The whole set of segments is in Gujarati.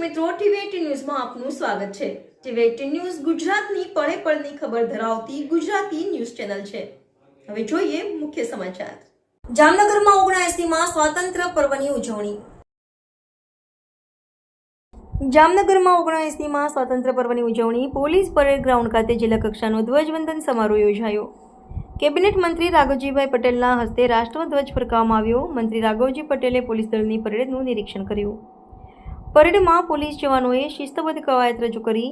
મિત્રો, ટીવી ન્યૂઝમાં આપનું સ્વાગત છે. ટીવી ન્યૂઝ ગુજરાતની પળે પળની ખબર ધરાવતી ગુજરાતી ન્યૂઝ ચેનલ છે. હવે જોઈએ મુખ્ય સમાચાર. જામનગરમાં ઓગણએસીમાં સ્વાતંત્ર્ય પર્વની ઉજવણી. જામનગરમાં ઓગણએસીમાં સ્વાતંત્ર્ય પર્વની ઉજવણી પોલીસ પરેડ ગ્રાઉન્ડ ખાતે જિલ્લા કક્ષાનો ધ્વજવંદન સમારોહ યોજાયો. કેબિનેટ મંત્રી રાઘવજીભાઈ પટેલના હસ્તે રાષ્ટ્રધ્વજ ફરકાવવામાં આવ્યો. મંત્રી રાઘવજી પટેલે પોલીસ દળની પરેડનું નિરીક્ષણ કર્યું. પરેડમાં પોલીસ જવાનોએ શિસ્તબદ્ધ કવાયત રજૂ કરી,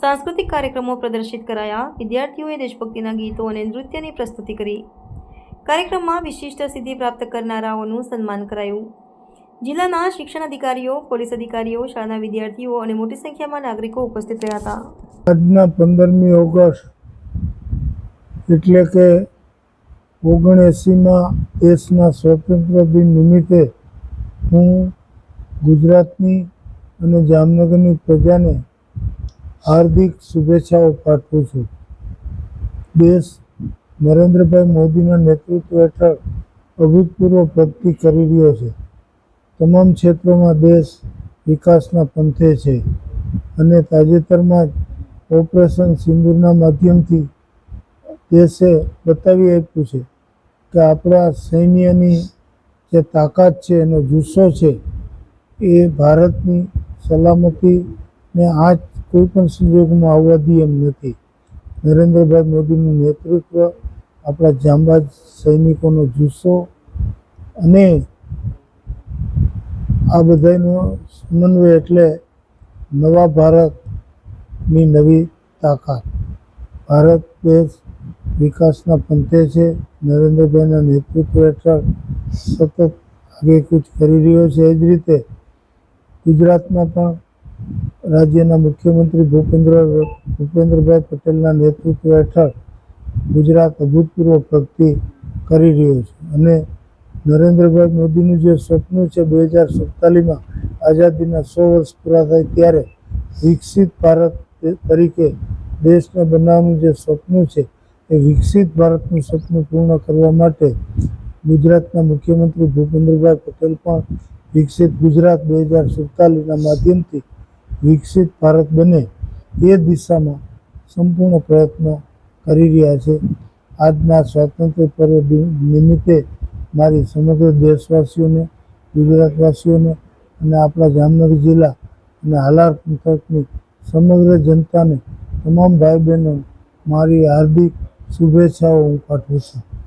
સાંસ્કૃતિક કાર્યક્રમો પ્રદર્શિત કરાયા, વિદ્યાર્થીઓએ દેશભક્તિના ગીતો અને નૃત્યની પ્રસ્તુતિ કરી. કાર્યક્રમમાં વિશિષ્ટ સિદ્ધિ પ્રાપ્ત કરનારાઓનું સન્માન કરાયું. જિલ્લાના શિક્ષણ અધિકારીઓ, પોલીસ અધિકારીઓ, શાળાના વિદ્યાર્થીઓ અને મોટી સંખ્યામાં નાગરિકો ઉપસ્થિત રહ્યા હતા. આજના પંદરમી ઓગસ્ટ એટલે કે ઓગણએંસીમાં દેશના સ્વતંત્ર દિન નિમિત્તે હું ગુજરાતની અને જામનગરની પ્રજાને હાર્દિક શુભેચ્છાઓ પાઠવું છું. દેશ નરેન્દ્રભાઈ મોદીના નેતૃત્વ હેઠળ અભૂતપૂર્વ પ્રગતિ કરી રહ્યો છે. તમામ ક્ષેત્રોમાં દેશ વિકાસના પંથે છે અને તાજેતરમાં જ ઓપરેશન સિંદૂરના માધ્યમથી દેશે બતાવી આપ્યું છે કે આપણા સૈન્યની જે તાકાત છે, એનો જુસ્સો છે, એ ભારતની સલામતીને આજ કોઈ પણ સંજોગોમાં આવવા દે એમ નથી. નરેન્દ્રભાઈ મોદીનું નેતૃત્વ આપણા જાંબાજ સૈનિકોનો જુસ્સો અને આ બધાનો સમન્વય એટલે નવા ભારતની નવી તાકાત. ભારત દેશ વિકાસના પંથે છે. નરેન્દ્રભાઈના નેતૃત્વ હેઠળ સતત આગેકૂચ કરી રહ્યો છે. એ જ રીતે ગુજરાતમાં પણ રાજ્યના મુખ્યમંત્રી ભૂપેન્દ્ર ભૂપેન્દ્રભાઈ પટેલના નેતૃત્વ હેઠળ ગુજરાત અભૂતપૂર્વ પ્રગતિ કરી રહ્યું છે. અને નરેન્દ્રભાઈ મોદીનું જે સપનું છે બે હજાર સુડતાલીસમાં આઝાદીના સો વર્ષ પૂરા થાય ત્યારે વિકસિત ભારત તરીકે દેશને બનાવવાનું જે સપનું છે એ વિકસિત ભારતનું સપનું પૂર્ણ કરવા માટે ગુજરાતના મુખ્યમંત્રી ભૂપેન્દ્રભાઈ પટેલ પણ વિકસિત ગુજરાત બે હજાર સુડતાલીસના માધ્યમથી વિકસિત ભારત બને એ દિશામાં સંપૂર્ણ પ્રયત્નો કરી રહ્યા છે. આજના સ્વાતંત્ર્ય પર્વ નિમિત્તે મારી સમગ્ર દેશવાસીઓને, ગુજરાતવાસીઓને અને આપણા જામનગર જિલ્લા અને હાલાર પંથકની સમગ્ર જનતાને તમામ ભાઈ બહેનો મારી હાર્દિક શુભેચ્છાઓ હું પાઠવું છું.